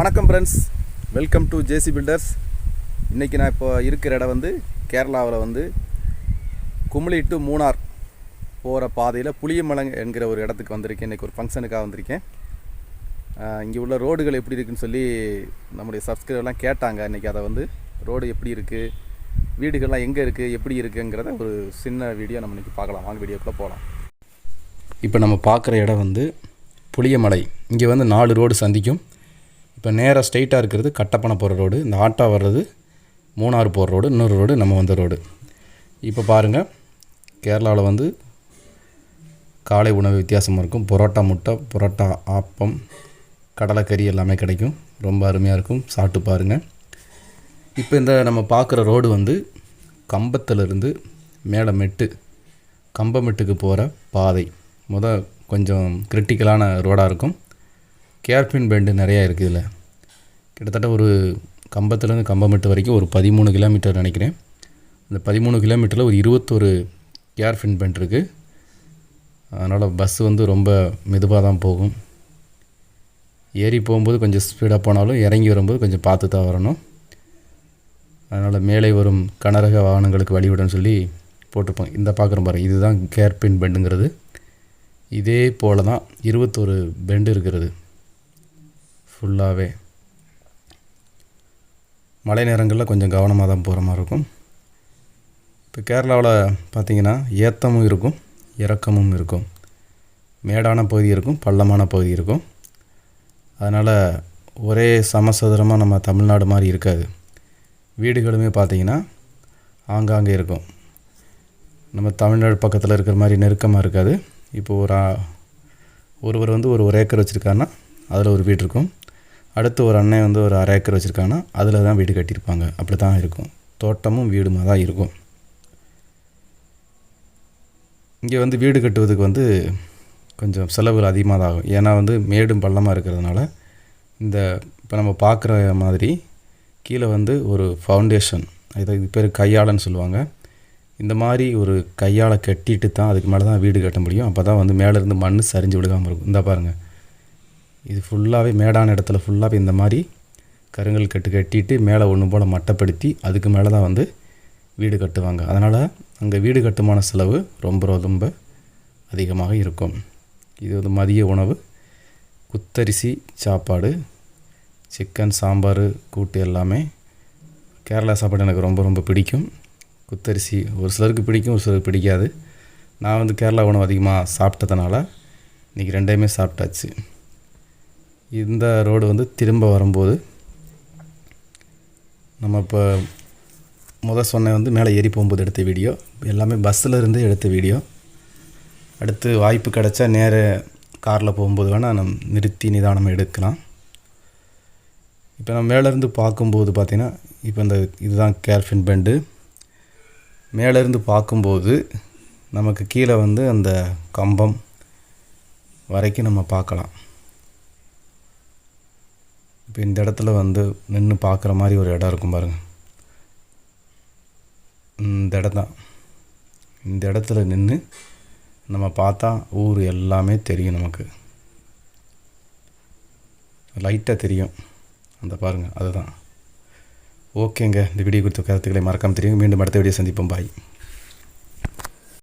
வணக்கம் friends welcome to JC Builders இன்றைக்கி நான் இப்போ இருக்கிற இடம் வந்து கேரளாவில் வந்து குமிளி டு மூணார் போகிற பாதையில் புளியமலை என்கிற ஒரு இடத்துக்கு வந்திருக்கேன். இன்றைக்கி ஒரு ஃபங்க்ஷனுக்காக வந்திருக்கேன். இங்கே உள்ள ரோடுகள் எப்படி இருக்குன்னு சொல்லி நம்முடைய சப்ஸ்கிரைபர்லாம் கேட்டாங்க. இன்றைக்கி அதை வந்து ரோடு எப்படி இருக்குது வீடுகள்லாம் எங்கே இருக்குது எப்படி இருக்குங்கிறத ஒரு சின்ன வீடியோ நம்ம இன்றைக்கி பார்க்கலாம். வாங்க வீடியோக்குள்ளே போகலாம் இப்போ நம்ம பார்க்குற இடம் வந்து புளியமலை. இங்கே வந்து நாலு ரோடு சந்திக்கும். இப்போ நேராக ஸ்ட்ரெயிட்டாக இருக்கிறது கட்டப்பனை போகிற ரோடு இந்த ஆட்டோ வர்றது மூணாறு போகிற ரோடு இன்னொரு ரோடு நம்ம வந்த ரோடு இப்போ பாருங்கள் கேரளாவில் வந்து காலை உணவு வித்தியாசமாக இருக்கும். புரோட்டா முட்டை பரோட்டா ஆப்பம் கடலைக்கறி எல்லாமே கிடைக்கும். ரொம்ப அருமையாக இருக்கும். சாப்பிட்டு பாருங்கள் இப்போ இந்த நம்ம பார்க்குற ரோடு வந்து கம்பத்திலிருந்து மேலே மெட்டு கம்பமெட்டுக்கு போகிற பாதை. முத கொஞ்சம் கிரிட்டிக்கலான ரோடாக இருக்கும். கேர்பின் பெண்டு நிறையா இருக்குது இதில். கிட்டத்தட்ட ஒரு கம்பத்துலேருந்து கம்பமெட்டு வரைக்கும் ஒரு பதிமூணு கிலோமீட்டர் நினைக்கிறேன். அந்த பதிமூணு கிலோமீட்டரில் ஒரு இருபத்தொரு கேர்பின் பெண்ட் இருக்குது அதனால் பஸ் வந்து ரொம்ப மெதுவாக தான் போகும். ஏறி போகும்போது கொஞ்சம் ஸ்பீடாக போனாலும் இறங்கி வரும்போது கொஞ்சம் பார்த்து தான் வரணும். அதனால் மேலே வரும் கனரக வாகனங்களுக்கு வழிவிடன்னு சொல்லி போட்டிருப்பாங்க. இந்த பார்க்குற பாருங்க. இதுதான் கேர்பின் பெண்டுங்கிறது இதே போல் தான் இருபத்தொரு பெண்டு இருக்கிறது. ஃபுல்லாகவே மழை நேரங்களில் கொஞ்சம் கவனமாக தான் போகிற மாதிரி இருக்கும். இப்போ கேரளாவில் பார்த்தீங்கன்னா ஏத்தமும் இருக்கும் இறக்கமும் இருக்கும். மேடான பகுதி இருக்கும் பள்ளமான பகுதி இருக்கும். அதனால் ஒரே சமசதுரமாக நம்ம தமிழ்நாடு மாதிரி இருக்காது. வீடுகளுமே பார்த்தீங்கன்னா ஆங்காங்கே இருக்கும். நம்ம தமிழ்நாடு பக்கத்தில் இருக்கிற மாதிரி நெருக்கமாக இருக்காது. இப்போ ஒரு ஒருவர் வந்து ஒரு ஒரு ஏக்கர் வச்சுருக்காருன்னா அதில் ஒரு வீடு இருக்கும். அடுத்து ஒரு அண்ணன் வந்து ஒரு அரை ஏக்கர் வச்சுருக்காங்கன்னா அதில் தான் வீடு கட்டியிருப்பாங்க. அப்படி தான் இருக்கும். தோட்டமும் வீடுமாக தான் இருக்கும். இங்கே வந்து வீடு கட்டுவதுக்கு வந்து கொஞ்சம் செலவுகள் அதிகமாக தான் ஆகும் ஏன்னா வந்து மேடும் பள்ளமாக இருக்கிறதுனால இந்த இப்போ நம்ம பார்க்குற மாதிரி கீழே வந்து ஒரு ஃபவுண்டேஷன் இதை இது பேர் கையாளன்னு சொல்லுவாங்க. இந்த மாதிரி ஒரு கையால் கட்டிட்டு தான் அதுக்கு மேலே தான் வீடு கட்ட முடியும். அப்போ தான் வந்து மேலேருந்து மண் சரிஞ்சு விழுகாமல் இருக்கும். இந்த பாருங்கள் இது ஃபுல்லாகவே மேடான இடத்துல ஃபுல்லாகவே இந்த மாதிரி கருங்கல் கட்டு கட்டிட்டு மேலே ஒன்று போல் மட்டப்படுத்தி அதுக்கு மேலே தான் வந்து வீடு கட்டுவாங்க. அதனால் அங்கே வீடு கட்டுமான செலவு ரொம்ப ரொம்ப அதிகமாக இருக்கும். இது வந்து மதிய உணவு குத்தரிசி சாப்பாடு சிக்கன் சாம்பார் கூட்டு எல்லாமே கேரளா சாப்பாடு எனக்கு ரொம்ப ரொம்ப பிடிக்கும். குத்தரிசி ஒரு சிலருக்கு பிடிக்கும் ஒரு சிலருக்கு பிடிக்காது. நான் வந்து கேரளா உணவு அதிகமாக சாப்பிட்டதுனால இன்றைக்கி ரெண்டையுமே சாப்பிட்டாச்சு. இந்த ரோடு வந்து திரும்ப வரும்போது நம்ம இப்போ முத சொன்ன வந்து மேலே ஏறி போகும்போது எடுத்த வீடியோ. எல்லாமே பஸ்ஸில் இருந்து எடுத்த வீடியோ. அடுத்து வாய்ப்பு கிடச்சா நேர காரில் போகும்போது வேணால் நம்ம நிறுத்தி நிதானமாக எடுக்கலாம். இப்போ நம்ம மேலேருந்து பார்க்கும்போது பார்த்தீங்கன்னா இப்போ இந்த இதுதான் கேர்ஃபின் பெண்டு. மேலேருந்து பார்க்கும்போது நமக்கு கீழே வந்து அந்த கம்பம் வரைக்கும் நம்ம பார்க்கலாம். இப்போ இந்த இடத்துல வந்து நின்று பார்க்குற மாதிரி ஒரு இடம் இருக்கும் பாருங்கள் இந்த இடம் தான். இந்த இடத்துல நின்று நம்ம பார்த்தா ஊர் எல்லாமே தெரியும் நமக்கு. லைட்டாக தெரியும். அந்த பாருங்கள் அதுதான். ஓகேங்க. இந்த வீடியோ குறித்த கருத்துக்களை மறக்காமல் தெரியும் மீண்டும் அடுத்த வீடியோ சந்திப்போம். பாய்